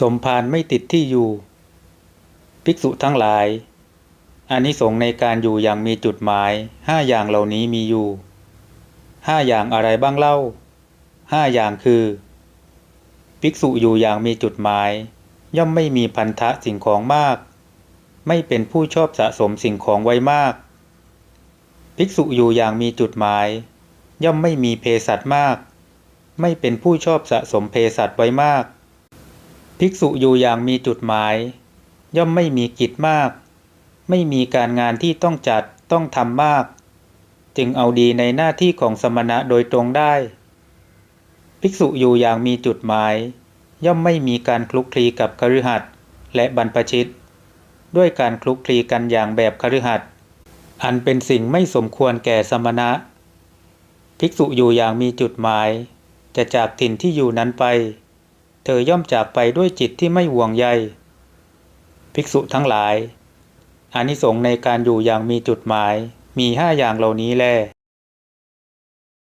สมภารไม่ติดที่อยู่ ภิกษุทั้งหลายอานิสงส์ในการอยู่อย่างมีจุดหมายห้าอย่างเหล่านี้มีอยู่ห้าอย่างอะไรบ้างเล่าห้าอย่างคือ ภิกษุอยู่อย่างมีจุดหมาย ย่อมไม่มีพันธะสิ่งของมาก ไม่เป็นผู้ชอบสะสมสิ่งของไว้มาก ภิกษุอยู่อย่างมีจุดหมาย ย่อมไม่มีเพสัตมาก ไม่เป็นผู้ชอบสะสมเพสัตไว้มาก ภิกษุอยู่อย่างมีจุดหมาย ย่อมไม่มีกิจมาก ไม่มีการงานที่ต้องจัดต้องทำมาก จึงเอาดีในหน้าที่ของสมณะโดยตรงได้ ภิกษุอยู่อย่างมีจุดหมาย ย่อมไม่มีการคลุกคลีกับคฤหัสถ์และบรรพชิต ด้วยการคลุกคลีกันอย่างแบบคฤหัสถ์อันเป็นสิ่งไม่สมควรแก่สมณะ ภิกษุอยู่อย่างมีจุดหมาย จะจากถิ่นที่อยู่นั้นไป เธอย่อมจากไปด้วยจิตที่ไม่ห่วงใย ภิกษุทั้งหลายอานิสงส์ในการอยู่อย่างมีจุดหมายมีห้าอย่างเหล่านี้แล